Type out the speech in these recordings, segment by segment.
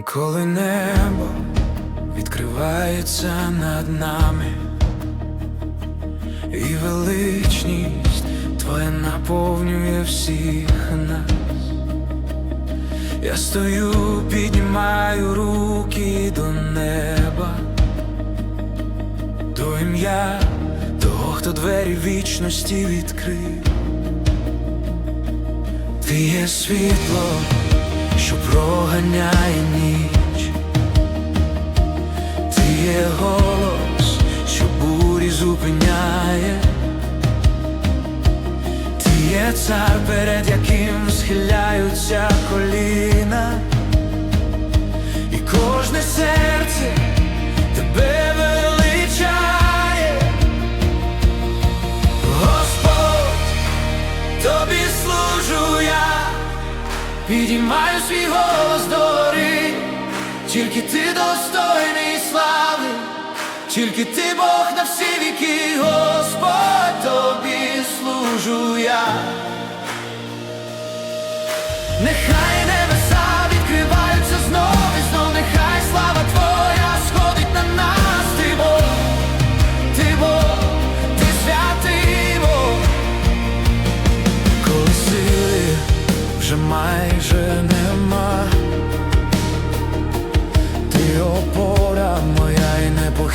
Коли небо відкривається над нами, і величність твоя наповнює всіх нас. Я стою, піднімаю руки до неба, до ім'я того, хто двері вічності відкрив. Ти є світло, що проганяє ніч. Ти є голос, що бурі зупиняє. Ти є цар, перед яким схиляються коліна, і кожне серце Підіймаю свій голос до тільки ти достойний слави, тільки ти Бог на всі віки,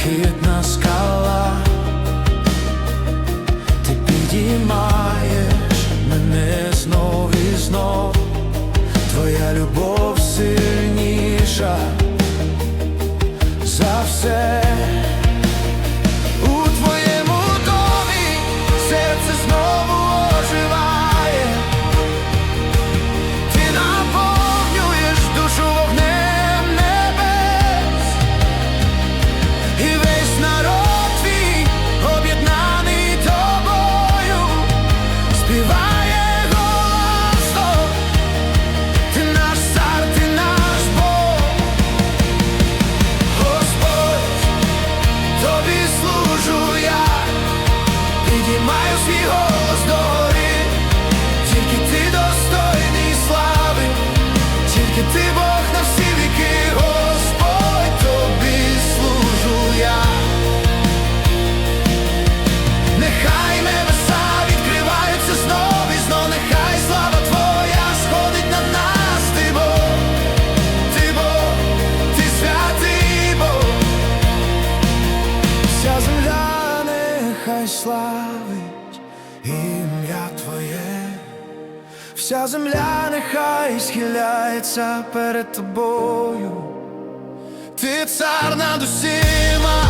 і непохитна скала, тільки ти достойний слави, тільки ти вся земля нехай схиляється перед тобою. Ти цар над усіма,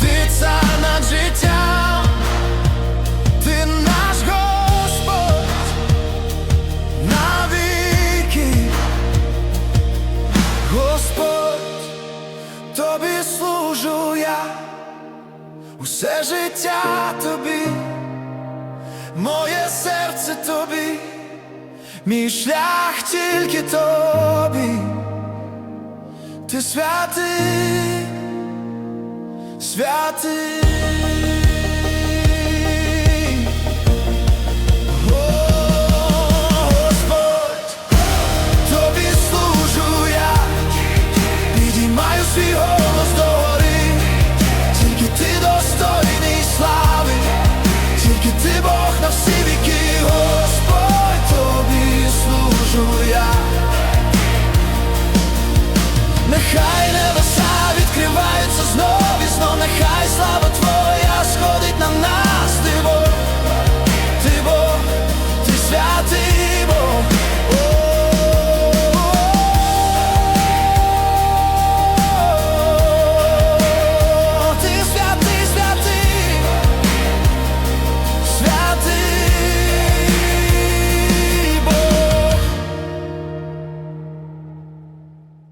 ти цар над життям, ти наш Господь навіки, Господь, тобі служу я. Усе життя мій шлях тільки тобі, ти святий, святий.